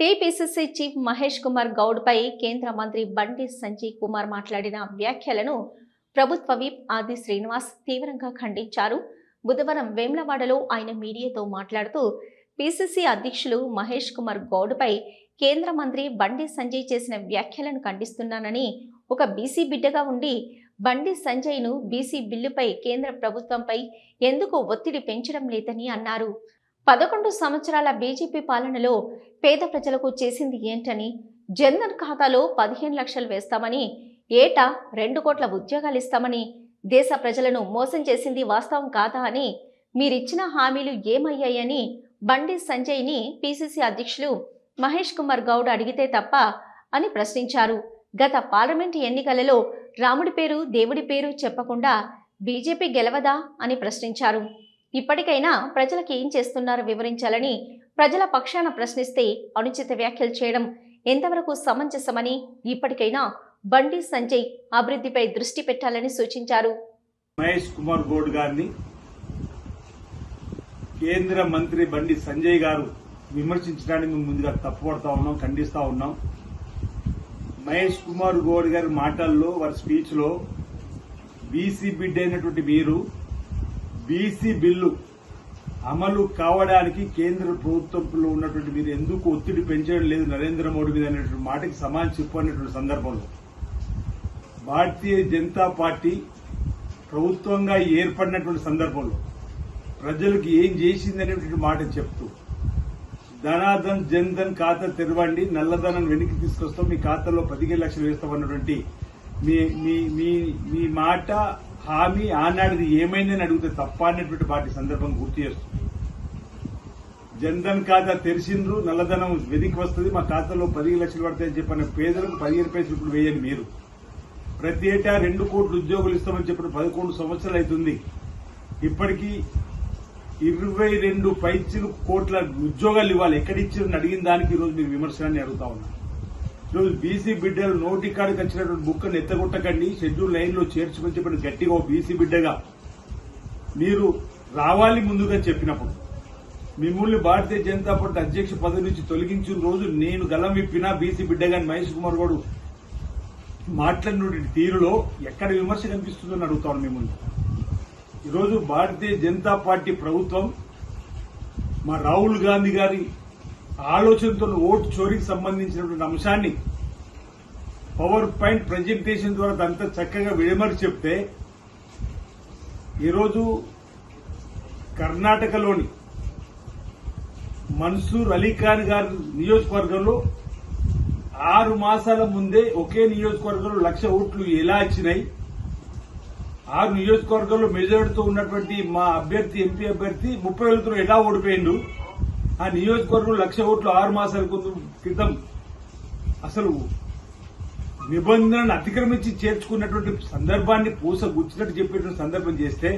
TPCC chief Mahesh Kumar Goud పై కేంద్ర మంత్రి బండి సంజయ్ కుమార్ మాట్లాడిన వ్యాఖ్యలను ప్రభుత్వ విప్ ఆది శ్రీనివాస్ తీవ్రంగా ఖండించారు. బుధవారం వేమ్లవాడలో ఆయన మీడియాతో మాట్లాడుతూ పీసీసీ అధ్యక్షులు మహేష్ కుమార్ గౌడ్పై కేంద్ర మంత్రి బండి సంజయ్ చేసిన వ్యాఖ్యలను ఖండిస్తున్నానని ఒక బీసీ బిడ్డగా ఉండి బండి సంజయ్ను బీసీ బిల్లుపై కేంద్ర ప్రభుత్వంపై ఎందుకు ఒత్తిడి పెంచడం లేదని అన్నారు. పదకొండు సంవత్సరాల బీజేపీ పాలనలో పేద ప్రజలకు చేసింది ఏంటని జన్ధన్ ఖాతాలో పదిహేను లక్షలు వేస్తామని ఏటా రెండు కోట్ల ఉద్యోగాలు ఇస్తామని దేశ ప్రజలను మోసం చేసింది వాస్తవం కాదా అని మీరిచ్చిన హామీలు ఏమయ్యాయని బండి సంజయ్ని పీసీసీ అధ్యక్షులు మహేష్ కుమార్ గౌడ్ అడిగితే తప్ప అని ప్రశ్నించారు. గత పార్లమెంటు ఎన్నికలలో రాముడి పేరు దేవుడి పేరు చెప్పకుండా బీజేపీ గెలవదా అని ప్రశ్నించారు. ఇప్పటికైనా ప్రజలకు ఏం చేస్తున్నారో వివరించాలని ప్రజల పక్షాన ప్రశ్నిస్తే అనుచిత వ్యాఖ్యలు చేయడం ఎంతవరకు సమంజసమని ఇప్పటికైనా బండి సంజయ్ అభివృద్ధిపై దృష్టి పెట్టాలని సూచించారు. మహేష్ కుమార్ గౌడ్ గారిని కేంద్ర మంత్రి బండి సంజయ్ గారు విమర్శించడానికి మేము ముందుగా తప్పుపడతా ఉన్నాం ఖండిస్తా ఉన్నాం. మహేష్ కుమార్ గౌడ్ గారి మాటల్లో వారి స్పీచ్లో బీసీ బిడ్డ అయినటువంటి మీరు బీసీ బిల్లు అమలు కావడానికి కేంద్ర ప్రభుత్వంలో ఉన్నటువంటి మీరు ఎందుకు ఒత్తిడి పెంచడం లేదు నరేంద్ర మోడీ మీద అనేటువంటి మాటకి సమానం చెప్పినటువంటి సందర్భంలో. భారతీయ జనతా పార్టీ ప్రభుత్వంగా ఏర్పడినటువంటి సందర్భంలో ప్రజలకు ఏం చేసింది అనేటువంటి మాట చెప్తూ ధనాధన్ జన్ధన్ ఖాతా తెరవండి నల్లధనం వెనక్కి తీసుకొస్తాం మీ ఖాతాలో పదిహేను లక్షలు వేస్తామన్నటువంటి మీ మీ మీ మీ మాట హామీ ఆనాడిది ఏమైందని అడిగితే తప్ప అనేటువంటి వాటి సందర్భం గుర్తు చేస్తుంది. జన్ధన్ ఖాతా తెరిచిండ్రు నల్లధనం వెనక్కి వస్తుంది మా ఖాతాలో పదిహేను లక్షలు పడతాయని చెప్పిన పేదలకు పదిహేను పైసలు ఇప్పుడు వేయండి మీరు. ప్రతి ఏటా రెండు కోట్ల ఉద్యోగులు ఇస్తామని చెప్పిన పదకొండు సంవత్సరాలు అవుతుంది. ఇప్పటికీ ఇరవై రెండు పైచిలు కోట్ల ఉద్యోగాలు ఇవ్వాలి. ఎక్కడిచ్చారని అడిగిన దానికి ఈరోజు మీరు విమర్శనాన్ని అడుగుతా ఉన్నారు. ఈరోజు బీసీ బిడ్డలు నోటి కాడికి వచ్చినటువంటి బుక్కను ఎత్తగొట్టకండి షెడ్యూల్ లైన్లో చేర్చుకొని చెప్పిన గట్టిగా ఓ బీసీ బిడ్డగా మీరు రావాలి ముందుగా చెప్పినప్పుడు. మిమ్మల్ని భారతీయ జనతా పార్టీ అధ్యక్ష పదవి నుంచి తొలగించిన రోజు నేను గలం విప్పినా బీసీ బిడ్డగాని మహేష్ కుమార్ గౌడ్ మాట్లాడిన తీరులో ఎక్కడ విమర్శ కనిపిస్తుందని అడుగుతాను మిమ్మల్ని. ఈరోజు భారతీయ జనతా పార్టీ ప్రభుత్వం మా రాహుల్ గాంధీ గారి ఆలోచనతో ఓటు చోరీకి సంబంధించినటువంటి అంశాన్ని పవర్ పాయింట్ ప్రజెంటేషన్ ద్వారా అంతా చక్కగా విడమరి చెప్తే ఈరోజు కర్ణాటకలోని మన్సూర్ అలీఖాన్ గారి నియోజకవర్గంలో ఆరు మాసాల ముందే ఒకే నియోజకవర్గంలో లక్ష ఓట్లు ఎలా వచ్చినాయి? ఆరు నియోజకవర్గంలో మెజారిటీతో ఉన్నటువంటి మా అభ్యర్థి ఎంపీ అభ్యర్థి ముప్పై వేలతో ఎలా ఓడిపోయిండు? ఆ నియోజకవర్గం లక్ష ఓట్లు ఆరు మాసాల క్రితం- క్రితం అసలు నిబంధనలను అతిక్రమించి చేర్చుకున్నటువంటి సందర్భాన్ని పూస గుచ్చినట్టు చెప్పేటువంటి సందర్భం చేస్తే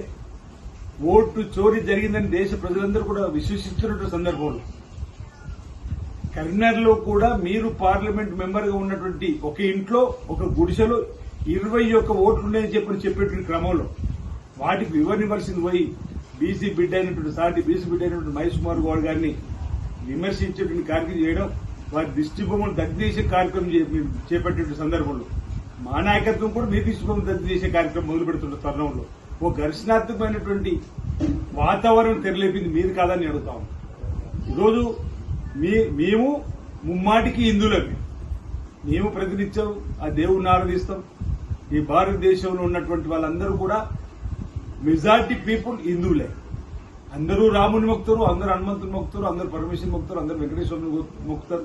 ఓటు చోరీ జరిగిందని దేశ ప్రజలందరూ కూడా విశ్వసిస్తున్నటువంటి సందర్భంలో కరీంనగర్లో కూడా మీరు పార్లమెంట్ మెంబర్గా ఉన్నటువంటి ఒక ఇంట్లో ఒక గుడిసెలో ఇరవై ఒక్క ఓట్లున్నాయని చెప్పి చెప్పేటువంటి క్రమంలో వాటికి వివరణ ఇవ్వాల్సింది పోయి బీసీ బిడ్డ అయినటువంటి సాటి బీసీ బిడ్డ అయినటువంటి మహేష్ కుమార్ గౌడ్ గారిని విమర్శించేటువంటి కార్యక్రమం చేయడం వారి దిష్టిభూములు దగ్ధ చేసే కార్యక్రమం చే- చేపట్టేటువంటి సందర్భంలో మా నాయకత్వం కూడా మీ దిష్టిబొమ్మను దగ్ధ చేసే కార్యక్రమం మొదలు పెడుతున్న తరుణంలో ఓ ఘర్షణాత్మకమైనటువంటి వాతావరణం తెరలేపింది మీరు కాదని అడుగుతాం ఈరోజు మీ మేము ముమ్మాటికి హిందువులమే. మేము ప్రతినిత్యం ఆ దేవుణ్ణి ఆరాధిస్తాం. ఈ భారతదేశంలో ఉన్నటువంటి వాళ్ళందరూ కూడా మెజార్టీ పీపుల్ హిందువులే. అందరూ రాముని మొక్కుతారు అందరూ హనుమంతుని మొక్కుతారు అందరూ పరమేశ్వరుని మొక్కుతారు అందరూ వెంకటేశ్వరుని మొక్కుతారు.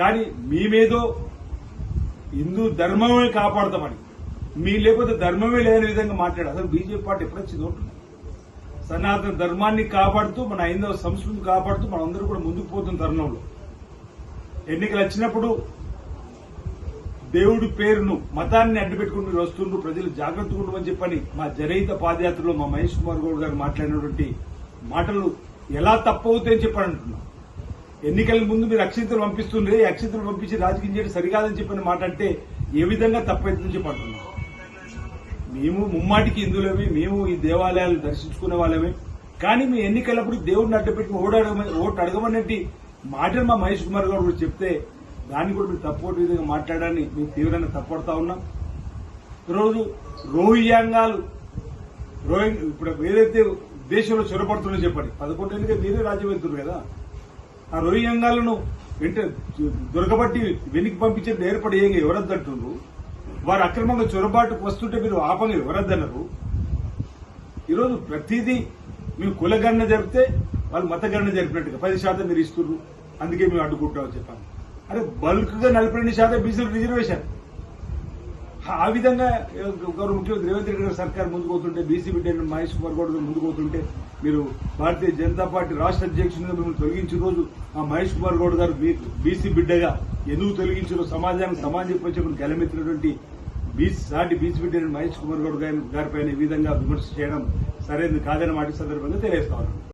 కానీ మేమేదో హిందూ ధర్మమే కాపాడతామని మీ లేకపోతే ధర్మమే లేని విధంగా మాట్లాడారు. అసలు బీజేపీ పార్టీ ఎప్పుడొచ్చింది ఉంటుంది సనాతన ధర్మాన్ని కాపాడుతూ మన హైందవ సంస్కృతిని కాపాడుతూ మనందరూ కూడా ముందుకు పోతున్న తరుణంలో. ఎన్నికలు వచ్చినప్పుడు దేవుడి పేరును మతాన్ని అడ్డుపెట్టుకుని మీరు వస్తుండ్రు ప్రజలు జాగ్రత్తగా ఉండమని చెప్పని మా జరహిత పాదయాత్రలో మా మహేష్ కుమార్ గౌడ్ గారు మాట్లాడినటువంటి మాటలు ఎలా తప్పవుతాయని చెప్పని అంటున్నాం. ఎన్నికల ముందు మీరు అక్షింతలు పంపిస్తుండ్రే అక్షింతలు పంపించి రాజకీయం చేయడం సరికాదని చెప్పని అంటే ఏ విధంగా తప్పవుతుందని చెప్పి అంటున్నాం. మేము ముమ్మాటికి హిందువులమే మేము ఈ దేవాలయాలు దర్శించుకునే వాళ్ళమే. కానీ మీ ఎన్నికలప్పుడు దేవుడిని అడ్డుపెట్టి ఓటు అడగమని ఓటు అడగమన్నట్టు మాటలు మా మహేష్ కుమార్ గారు చెప్తే దాన్ని కూడా మీరు తప్పుడు విధంగా మాట్లాడాలని మేము తీవ్రంగా తప్పడుతా ఉన్నాం. ఈరోజు రోహింగ్యాలు రోహింగ్ ఇప్పుడు ఏదైతే దేశంలో చొరబడుతుందో చెప్పండి. పదకొండు ఏళ్ళుగా మీరే రాజ్యం వెళ్తున్నారు కదా. ఆ రోహింగ్యాలను వెంట దొరకబట్టి వెనక్కి పంపించే ఏర్పడి ఏం ఎవరద్దంటున్నారు వారు అక్రమంగా చొరబాటుకు వస్తుంటే మీరు ఆపంగా ఎవరద్దన్నారు ఈరోజు ప్రతిదీ మేము కులగణన జరిపితే వాళ్ళు మతగణన జరిపినట్టుగా పది శాతం మీరు ఇస్తున్నారు అందుకే మేము అడ్డుకుంటామని చెప్పాను. అరే బల్క్గా నలభై రెండు శాతం బీసీలు రిజర్వేషన్. ఆ విధంగా గౌరవ ముఖ్యమంత్రి రేవంత్ రెడ్డి గారు సర్కార్ ముందుకు పోతుంటే బీసీ బిడ్డ మహేష్ కుమార్ గౌడ్ గారు ముందుకు పోతుంటే మీరు భారతీయ జనతా పార్టీ రాష్ట్ర అధ్యక్షునిగా మిమ్మల్ని తొలగించిన రోజు ఆ మహేష్ కుమార్ గౌడ్ గారు బీసీ బిడ్డగా ఎందుకు తొలగించారో సమాజానికి సమాజం చెప్పి గెలమెత్తినటువంటి బీసీ సాటి బీసీ బిడ్డ మహేష్ కుమార్ గౌడ్ గారి గారిపైన ఈ విధంగా విమర్శ చేయడం సరైనది కాదని మాట సందర్భంగా తెలియజేస్తా ఉన్నాను.